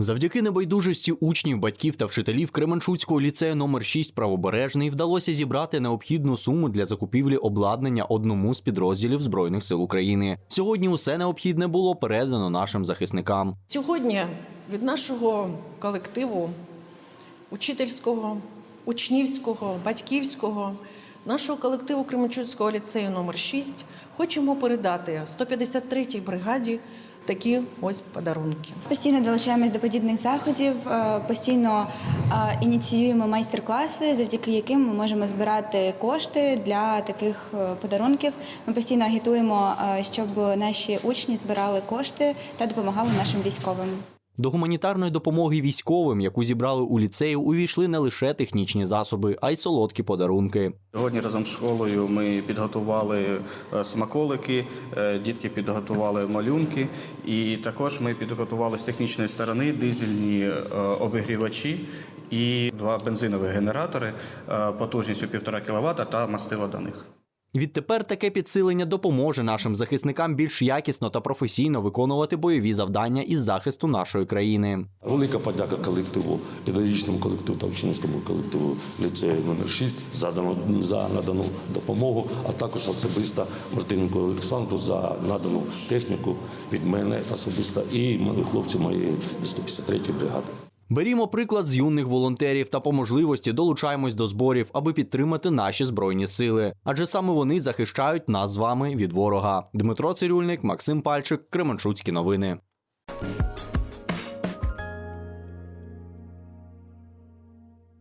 Завдяки небайдужості учнів, батьків та вчителів Кременчуцького ліцею номер 6 правобережний вдалося зібрати необхідну суму для закупівлі обладнання одному з підрозділів Збройних сил України. Сьогодні усе необхідне було передано нашим захисникам. Сьогодні від нашого колективу учительського, учнівського, батьківського, нашого колективу Кременчуцького ліцею номер 6 хочемо передати 153-й бригаді такі ось подарунки. Постійно долучаємось до подібних заходів, е, постійно е, ініціюємо майстер-класи, завдяки яким ми можемо збирати кошти для таких е, подарунків. Ми постійно агітуємо, щоб наші учні збирали кошти та допомагали нашим військовим. До гуманітарної допомоги військовим, яку зібрали у ліцею, увійшли не лише технічні засоби, а й солодкі подарунки. Сьогодні разом з школою ми підготували е, смаколики, е, дітки підготували малюнки, і також ми підготували з технічної сторони дизельні е, обігрівачі і два бензинові генератори потужністю 1,5 кВт та мастило до них. Відтепер таке підсилення допоможе нашим захисникам більш якісно та професійно виконувати бойові завдання із захисту нашої країни. Велика подяка колективу, педагогічному колективу та учнівському колективу ліцею номер 6 за, дану- за надану допомогу, а також особисто Мартиненко Олександру за надану техніку від мене особисто і хлопці моєї 153-ї бригади. Берімо приклад з юних волонтерів та по можливості долучаємось до зборів, аби підтримати наші збройні сили. Адже саме вони захищають нас з вами від ворога. Дмитро Цирюльник, Максим Пальчик, Кременчуцькі новини.